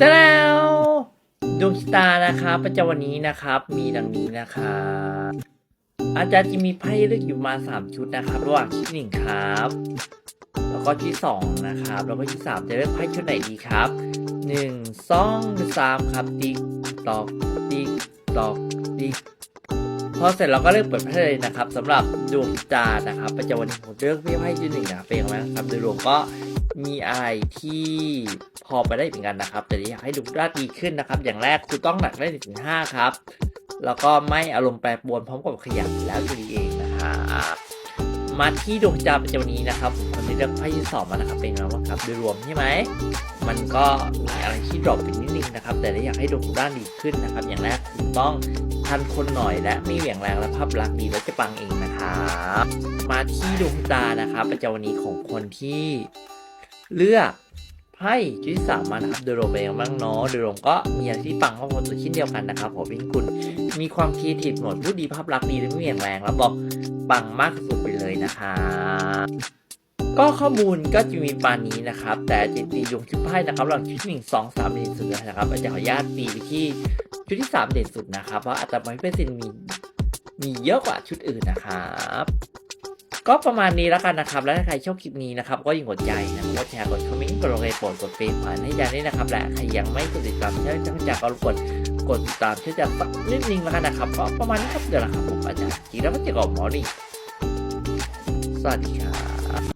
แต่แล้วดวงชะตานะครับประจำวันนี้นะครับ มีดังนี้นะครับอาจารย์จะมีไพ่เลือกอยู่มาสามชุดนะครับ ระหว่างชุดหนึ่งครับ แล้วก็ชุดที่สองนะครับ แล้วก็ชุดที่สามจะเลือกไพ่ชุดไหนดีครับหนึ่งสองสามครับติ๊กตอกติ๊กตอกติ๊กพอเสร็จเราก็เลือกเปิดไพ่เลยนะครับสำหรับดวงชะตานะครับ ประจำวันนี้ผมเลือกไพ่ชุดหนึ่งนะเป็นยังไงบ้างครับโดยรวมก็ มีอะไรที่พอไปได้เหมือนกันนะครับ แต่อยากให้ดูด้านดีขึ้นนะครับ อย่างแรกคุณต้องหนักได้ถึงห้าครับ แล้วก็ไม่อารมณ์แปรปรวนพร้อมกับขยันแล้วตัวเองนะครับมาที่ดวงจาประจำวันนี้นะครับผมคนที่เลือกไพ่ที่สองมานะครับเป็นไงบ้างครับโดยรวมใช่ไหมมันก็มีอะไรที่ดรอปไปนิดนึงนะครับ แต่ถ้าอยากให้ดวงด้านดีขึ้นนะครับ อย่างแรกคุณต้องทันคนหน่อยและไม่เหวี่ยงแรงและภาพลักษณ์ดีแล้วจะปังเองนะครับมาที่ดวงตานะครับประจำวันนี้ของคนที่ เลือกไพ่ชุดที่สามมานะครับโดยรวมเป็นยังไงบ้างเนาะโดยรวมก็มีอะไรที่ปังข้ามาตัวเช่นเดียวกันนะครับผมเป็นคุณมีความคิดทีฟหมดผู้ดีภาพลักษณ์ดีและไม่เหวี่ยงแรงแล้วบอกปังมากสุดไปเลยนะครับก็ข้อมูลก็จะมีปานนี้นะครับ แต่จะตีดวงชุดไพ่นะครับหลังชุดหนึ่งสองสามเด่นสุดนะครับอาจารย์ขออนุญาตตีไปที่ชุดที่สามเด่นสุดนะครับเพราะอัตราไม่เปอร์เซ็นมีมีเยอะกว่าชุดอื่นนะครับ ก็ประมาณนี้แล้วกันนะครับ แล้วถ้าใครชอบคลิปนี้นะครับ ก็อย่ากดใจนะกดแชร์กดคอมเมนต์กดไลค์โปรดกดเฟซผ่านให้ยาด้วยนะครับ และใครยังไม่กดติดตามช่องจากก็รบกวนกดติดตามช่วยจากสักนิดนึงแล้วกันนะครับก็ประมาณนี้ครับเดี๋ยวนะครับผมอาจารย์จีแล้วก็เจอกับหมอนี่สวัสดีครับ